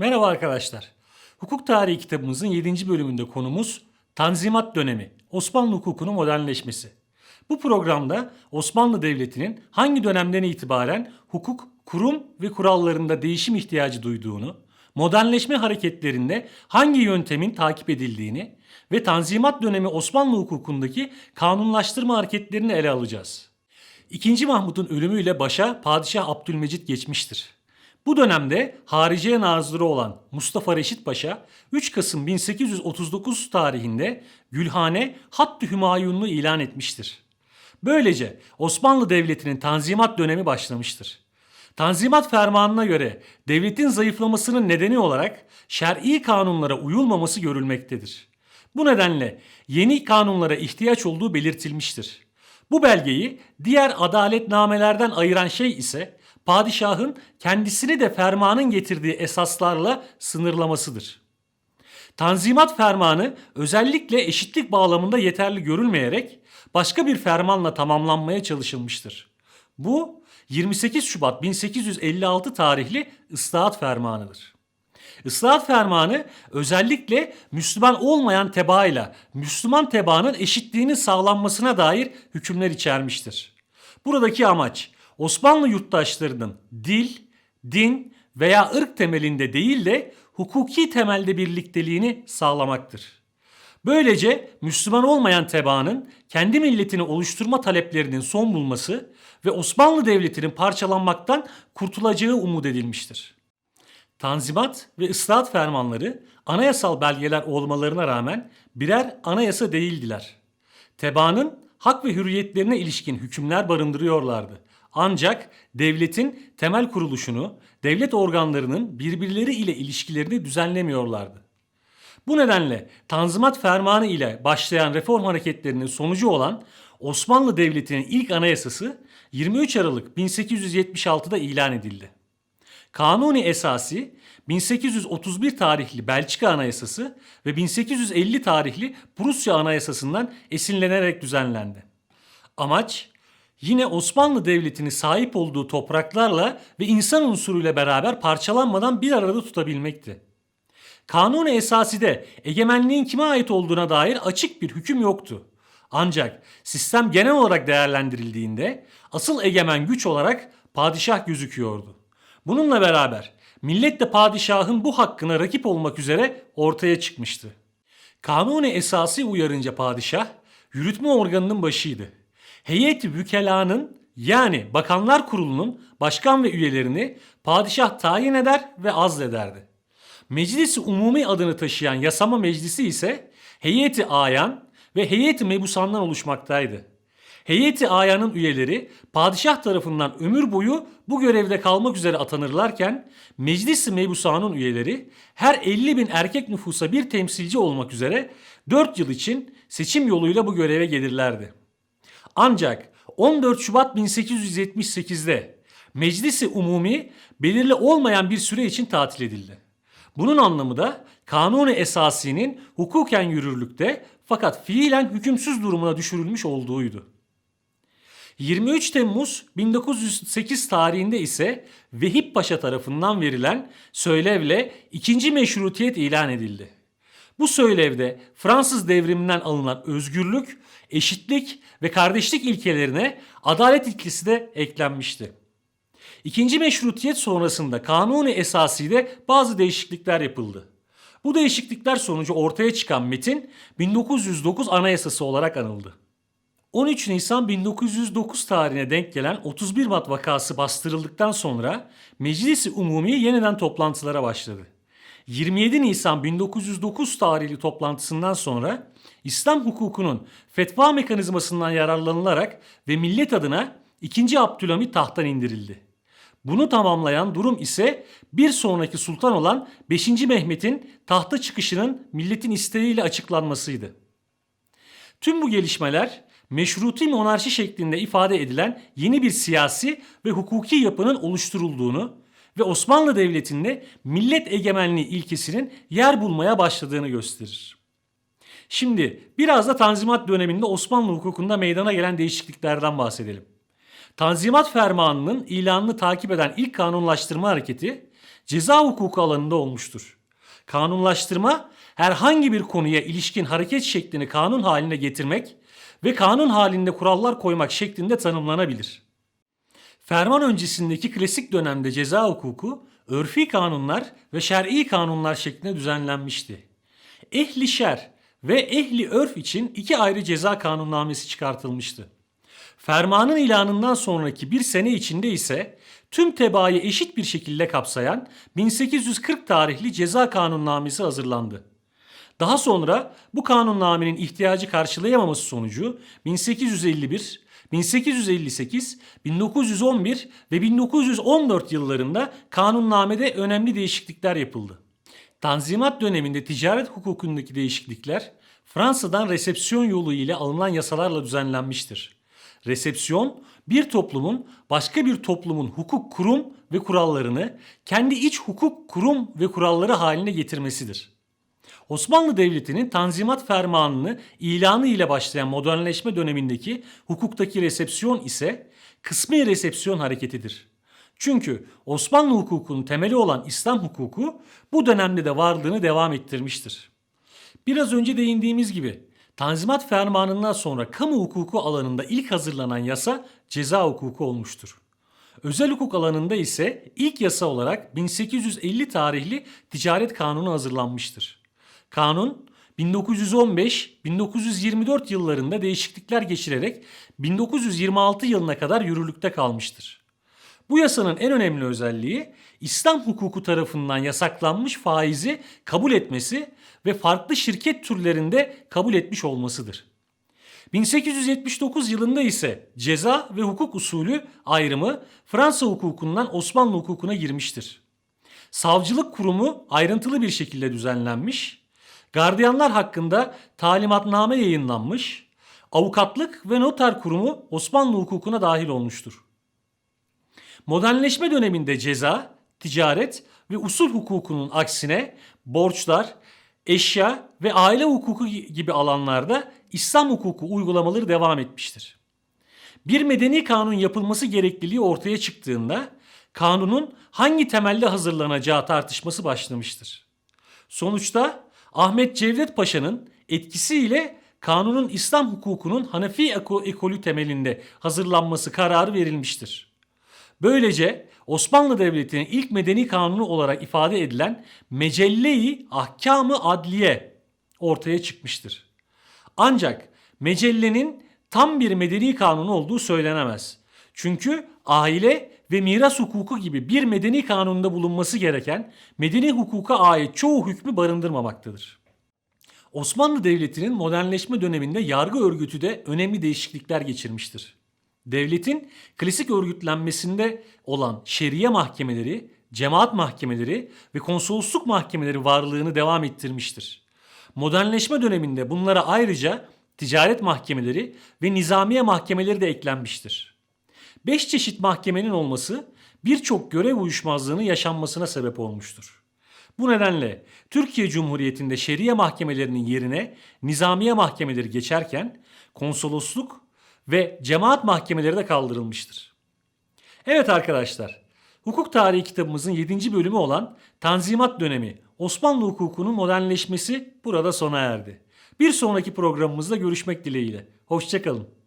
Merhaba arkadaşlar. Hukuk tarihi kitabımızın 7. bölümünde konumuz Tanzimat dönemi, Osmanlı hukukunun modernleşmesi. Bu programda Osmanlı Devleti'nin hangi dönemden itibaren hukuk, kurum ve kurallarında değişim ihtiyacı duyduğunu, modernleşme hareketlerinde hangi yöntemin takip edildiğini ve Tanzimat dönemi Osmanlı hukukundaki kanunlaştırma hareketlerini ele alacağız. İkinci Mahmut'un ölümüyle başa Padişah Abdülmecit geçmiştir. Bu dönemde hariciye nazırı olan Mustafa Reşit Paşa 3 Kasım 1839 tarihinde Gülhane Hattı Hümayunlu ilan etmiştir. Böylece Osmanlı Devleti'nin Tanzimat dönemi başlamıştır. Tanzimat fermanına göre devletin zayıflamasının nedeni olarak şer'i kanunlara uyulmaması görülmektedir. Bu nedenle yeni kanunlara ihtiyaç olduğu belirtilmiştir. Bu belgeyi diğer adaletnamelerden ayıran şey ise padişahın kendisini de fermanın getirdiği esaslarla sınırlamasıdır. Tanzimat fermanı özellikle eşitlik bağlamında yeterli görülmeyerek başka bir fermanla tamamlanmaya çalışılmıştır. Bu 28 Şubat 1856 tarihli ıslahat fermanıdır. Islahat fermanı özellikle Müslüman olmayan tebaayla Müslüman tebaanın eşitliğinin sağlanmasına dair hükümler içermiştir. Buradaki amaç Osmanlı yurttaşlarının dil, din veya ırk temelinde değil de hukuki temelde birlikteliğini sağlamaktır. Böylece Müslüman olmayan tebaanın kendi milletini oluşturma taleplerinin son bulması ve Osmanlı Devleti'nin parçalanmaktan kurtulacağı umut edilmiştir. Tanzimat ve ıslahat fermanları anayasal belgeler olmalarına rağmen birer anayasa değildiler. Tebaanın hak ve hürriyetlerine ilişkin hükümler barındırıyorlardı. Ancak devletin temel kuruluşunu, devlet organlarının birbirleri ile ilişkilerini düzenlemiyorlardı. Bu nedenle Tanzimat Fermanı ile başlayan reform hareketlerinin sonucu olan Osmanlı Devleti'nin ilk anayasası 23 Aralık 1876'da ilan edildi. Kanuni esası 1831 tarihli Belçika Anayasası ve 1850 tarihli Prusya Anayasası'ndan esinlenerek düzenlendi. Amaç yine Osmanlı Devleti'ni sahip olduğu topraklarla ve insan unsuruyla beraber parçalanmadan bir arada tutabilmekti. Kanuni esaside egemenliğin kime ait olduğuna dair açık bir hüküm yoktu. Ancak sistem genel olarak değerlendirildiğinde asıl egemen güç olarak padişah gözüküyordu. Bununla beraber millet de padişahın bu hakkına rakip olmak üzere ortaya çıkmıştı. Kanuni esası uyarınca padişah yürütme organının başıydı. Heyeti vükelanın yani bakanlar kurulunun başkan ve üyelerini padişah tayin eder ve azlederdi. Meclisi Umumi adını taşıyan yasama meclisi ise heyeti ayan ve heyeti mebusandan oluşmaktaydı. Heyeti ayanın üyeleri padişah tarafından ömür boyu bu görevde kalmak üzere atanırlarken meclis-i mebusanın üyeleri her 50 bin erkek nüfusa bir temsilci olmak üzere 4 yıl için seçim yoluyla bu göreve gelirlerdi. Ancak 14 Şubat 1878'de Meclisi Umumi belirli olmayan bir süre için tatil edildi. Bunun anlamı da kanuni esasinin hukuken yürürlükte fakat fiilen hükümsüz durumuna düşürülmüş olduğuydu. 23 Temmuz 1908 tarihinde ise Vehip Paşa tarafından verilen söylevle ikinci meşrutiyet ilan edildi. Bu söylevde Fransız devriminden alınan özgürlük, eşitlik ve kardeşlik ilkelerine adalet ilkesi de eklenmişti. İkinci meşrutiyet sonrasında kanuni esasıyla bazı değişiklikler yapıldı. Bu değişiklikler sonucu ortaya çıkan metin 1909 Anayasası olarak anıldı. 13 Nisan 1909 tarihine denk gelen 31 Mart vakası bastırıldıktan sonra Meclisi Umumi yeniden toplantılara başladı. 27 Nisan 1909 tarihli toplantısından sonra İslam hukukunun fetva mekanizmasından yararlanılarak ve millet adına 2. Abdülhamit tahttan indirildi. Bunu tamamlayan durum ise bir sonraki sultan olan 5. Mehmet'in tahta çıkışının milletin isteğiyle açıklanmasıydı. Tüm bu gelişmeler meşruti monarşi şeklinde ifade edilen yeni bir siyasi ve hukuki yapının oluşturulduğunu ve Osmanlı Devleti'nde millet egemenliği ilkesinin yer bulmaya başladığını gösterir. Şimdi biraz da Tanzimat döneminde Osmanlı hukukunda meydana gelen değişikliklerden bahsedelim. Tanzimat Fermanı'nın ilanını takip eden ilk kanunlaştırma hareketi ceza hukuku alanında olmuştur. Kanunlaştırma herhangi bir konuya ilişkin hareket şeklini kanun haline getirmek ve kanun halinde kurallar koymak şeklinde tanımlanabilir. Ferman öncesindeki klasik dönemde ceza hukuku örfi kanunlar ve şer'i kanunlar şeklinde düzenlenmişti. Ehli şer ve ehli örf için iki ayrı ceza kanunnamesi çıkartılmıştı. Fermanın ilanından sonraki bir sene içinde ise tüm tebaayı eşit bir şekilde kapsayan 1840 tarihli ceza kanunnamesi hazırlandı. Daha sonra bu kanunnamenin ihtiyacı karşılayamaması sonucu 1851, 1858, 1911 ve 1914 yıllarında kanunnamede önemli değişiklikler yapıldı. Tanzimat döneminde ticaret hukukundaki değişiklikler Fransa'dan resepsiyon yolu ile alınan yasalarla düzenlenmiştir. Resepsiyon bir toplumun başka bir toplumun hukuk kurum ve kurallarını kendi iç hukuk kurum ve kuralları haline getirmesidir. Osmanlı Devleti'nin Tanzimat Fermanı'nı ilanı ile başlayan modernleşme dönemindeki hukuktaki resepsiyon ise kısmi resepsiyon hareketidir. Çünkü Osmanlı hukukunun temeli olan İslam hukuku bu dönemde de varlığını devam ettirmiştir. Biraz önce değindiğimiz gibi Tanzimat Fermanı'ndan sonra kamu hukuku alanında ilk hazırlanan yasa ceza hukuku olmuştur. Özel hukuk alanında ise ilk yasa olarak 1850 tarihli Ticaret Kanunu hazırlanmıştır. Kanun 1915-1924 yıllarında değişiklikler geçirerek 1926 yılına kadar yürürlükte kalmıştır. Bu yasanın en önemli özelliği İslam hukuku tarafından yasaklanmış faizi kabul etmesi ve farklı şirket türlerinde kabul etmiş olmasıdır. 1879 yılında ise ceza ve hukuk usulü ayrımı Fransa hukukundan Osmanlı hukukuna girmiştir. Savcılık kurumu ayrıntılı bir şekilde düzenlenmiş, gardiyanlar hakkında talimatname yayınlanmış, avukatlık ve noter kurumu Osmanlı hukukuna dahil olmuştur. Modernleşme döneminde ceza, ticaret ve usul hukukunun aksine borçlar, eşya ve aile hukuku gibi alanlarda İslam hukuku uygulamaları devam etmiştir. Bir medeni kanun yapılması gerekliliği ortaya çıktığında kanunun hangi temelde hazırlanacağı tartışması başlamıştır. Sonuçta Ahmet Cevdet Paşa'nın etkisiyle kanunun İslam hukukunun Hanefi eko- ekolü temelinde hazırlanması kararı verilmiştir. Böylece Osmanlı Devleti'nin ilk medeni kanunu olarak ifade edilen Mecelle-i Ahkamı Adliye ortaya çıkmıştır. Ancak Mecelle'nin tam bir medeni kanun olduğu söylenemez. Çünkü aile ve miras hukuku gibi bir medeni kanunda bulunması gereken medeni hukuka ait çoğu hükmü barındırmamaktadır. Osmanlı Devleti'nin modernleşme döneminde yargı örgütü de önemli değişiklikler geçirmiştir. Devletin klasik örgütlenmesinde olan şeriye mahkemeleri, cemaat mahkemeleri ve konsolosluk mahkemeleri varlığını devam ettirmiştir. Modernleşme döneminde bunlara ayrıca ticaret mahkemeleri ve nizamiye mahkemeleri de eklenmiştir. Beş çeşit mahkemenin olması birçok görev uyuşmazlığının yaşanmasına sebep olmuştur. Bu nedenle Türkiye Cumhuriyeti'nde şeriye mahkemelerinin yerine nizamiye mahkemeleri geçerken konsolosluk ve cemaat mahkemeleri de kaldırılmıştır. Evet arkadaşlar, hukuk tarihi kitabımızın 7. bölümü olan Tanzimat dönemi Osmanlı hukukunun modernleşmesi burada sona erdi. Bir sonraki programımızda görüşmek dileğiyle. Hoşçakalın.